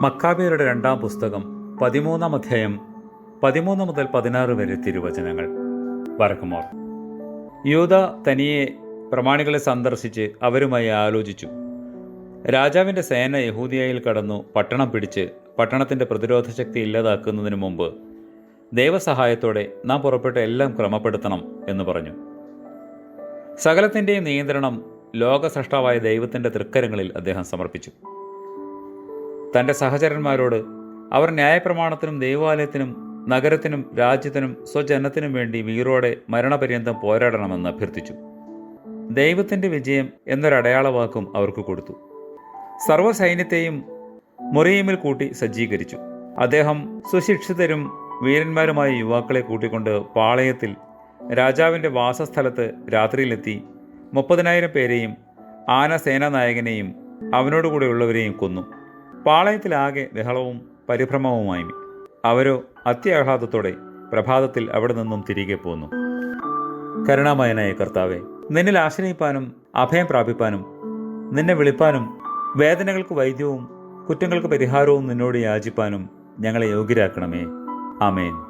മക്കാബിയരുടെ രണ്ടാം പുസ്തകം പതിമൂന്നാം അധ്യായം പതിമൂന്ന് മുതൽ പതിനാറ് വരെ തിരുവചനങ്ങൾ. വറക്കുമോർ. യൂത തനിയെ പ്രമാണികളെ സന്ദർശിച്ച് അവരുമായി ആലോചിച്ചു. രാജാവിന്റെ സേന യഹൂദിയയിൽ കടന്നു പട്ടണം പിടിച്ച് പട്ടണത്തിന്റെ പ്രതിരോധ ശക്തി ഇല്ലാതാക്കുന്നതിന് മുമ്പ് ദൈവസഹായത്തോടെ നാം പുറപ്പെട്ട എല്ലാം ക്രമപ്പെടുത്തണം എന്ന് പറഞ്ഞു. സകലത്തിന്റെയും നിയന്ത്രണം ലോകസൃഷ്ടാവായ ദൈവത്തിന്റെ തൃക്കരങ്ങളിൽ അദ്ദേഹം സമർപ്പിച്ചു. തന്റെ സഹചരന്മാരോട് അവർ ന്യായപ്രമാണത്തിനും ദൈവാലയത്തിനും നഗരത്തിനും രാജ്യത്തിനും സ്വജനത്തിനും വേണ്ടി വീറോടെ മരണപര്യന്തം പോരാടണമെന്ന് അഭ്യർത്ഥിച്ചു. ദൈവത്തിന്റെ വിജയം എന്നൊരടയാളവാക്കും അവർക്ക് കൊടുത്തു. സർവസൈന്യത്തെയും മുറിയീമിൽ കൂട്ടി സജ്ജീകരിച്ചു. അദ്ദേഹം സുശിക്ഷിതരും വീരന്മാരുമായ യുവാക്കളെ കൂട്ടിക്കൊണ്ട് പാളയത്തിൽ രാജാവിന്റെ വാസസ്ഥലത്ത് രാത്രിയിലെത്തി മുപ്പതിനായിരം പേരെയും ആന സേനാനായകനെയും അവനോടുകൂടെയുള്ളവരെയും കൊന്നു. പാളയത്തിലാകെ ബഹളവും പരിഭ്രമവുമായി അവരോ അത്യാഹ്ലാദത്തോടെ പ്രഭാതത്തിൽ അവിടെ നിന്നും തിരികെ പോന്നു. കരുണാമയനായ കർത്താവെ നിന്നിൽ ആശ്രയിപ്പാനും അഭയം പ്രാപിപ്പാനും നിന്നെ വിളിപ്പാനും വേദനകൾക്ക് വൈദ്യവും കുറ്റങ്ങൾക്ക് പരിഹാരവും നിന്നോട് യാചിപ്പാനും ഞങ്ങളെ യോഗ്യരാക്കണമേ. ആമേൻ.